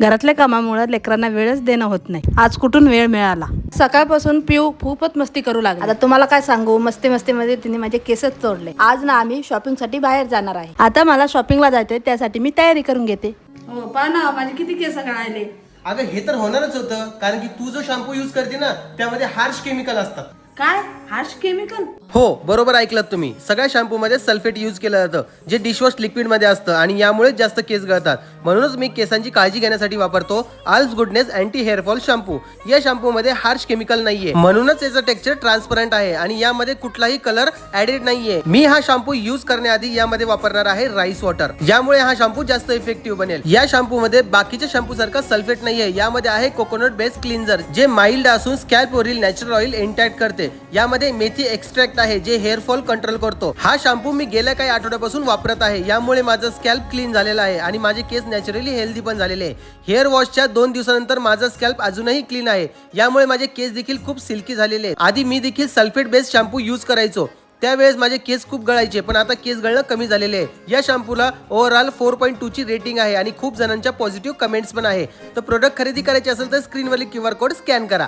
घरातल्या कामामुळे लेकरांना वेळच देणं होत नाही. आज कुठून वेळ मिळाला? सकाळपासून पिऊ खूपच मस्ती करू लागला. आता तुम्हाला काय सांगू? मस्ती मस्ती मध्ये तिने माझे केसच तोडले. आज ना आम्ही शॉपिंगसाठी बाहेर जाणार आहे. आता मला शॉपिंगला जायचंय त्यासाठी मी तयारी करून घेते. हो पहा ना माझे किती केस गळायले अगं हे तर होणारच होतं कारण की तू जो शॅम्पू युज करते ना त्यामध्ये हार्श केमिकल असतात. काय? हार्श केमिकल हो बरोबर ऐकलात तुम्ही. सगळ्या शॅम्पू मध्ये सल्फेट यूज केलं जातं जे डिशवॉश लिक्विडमध्ये असतं आणि यामुळे जास्त केस गळतात. म्हणूनच मी केसांची काळजी घेण्यासाठी वापरतो Alps goodness anti hair fall shampoo या शॅम्पू मध्ये हार्श केमिकल नाहीये. म्हणूनच याचं टेक्स्चर ट्रान्सपरंट आहे आणि यामध्ये कुठलाही कलर ऍडेड नाहीये. मी हा शॅम्पू युज करण्याआधी यामध्ये वापरणार आहे राईस वॉटर यामुळे हा शॅम्पू जास्त इफेक्टिव्ह बनेल. या शॅम्पू मध्ये बाकीच्या शॅम्पू सारखा सल्फेट नाहीये. यामध्ये आहे कोकोनट बेस्ड क्लिन्झर जे माइल्ड असून स्कॅल्प वरील नॅचरल ऑइल इंटॅक्ट करते. यामध्ये मेथी एक्स्ट्रॅक्ट आहे जे हेअर फॉल कंट्रोल करतो. हा शॅम्पू मी गेल्या काही आठवड्यापासून वापरत आहे. यामुळे माझं स्कॅल्प क्लीन झालेला आहे आणि माझे केस नॅचरली हेल्दी पण झालेले आहे. हेअर वॉशच्या दोन दिवसानंतर माझं स्कॅल्प अजूनही क्लीन आहे. यामुळे माझे केस देखील खूप सिल्की झालेले आहेत. आधी मी देखील सल्फेट बेस्ड शॅम्पू यूज करायचो. त्यावेळेस माझे केस खूप गळायचे पण आता केस गळणं कमी झालेले आहे. या शॅम्पूला ओव्हरऑल फोर पॉईंट टू ची रेटिंग आहे आणि खूप जणांच्या पॉझिटिव्ह कमेंट्स पण आहे. तर प्रोडक्ट खरेदी करायचे असेल तर स्क्रीनवरील क्यू आर कोड स्कॅन करा.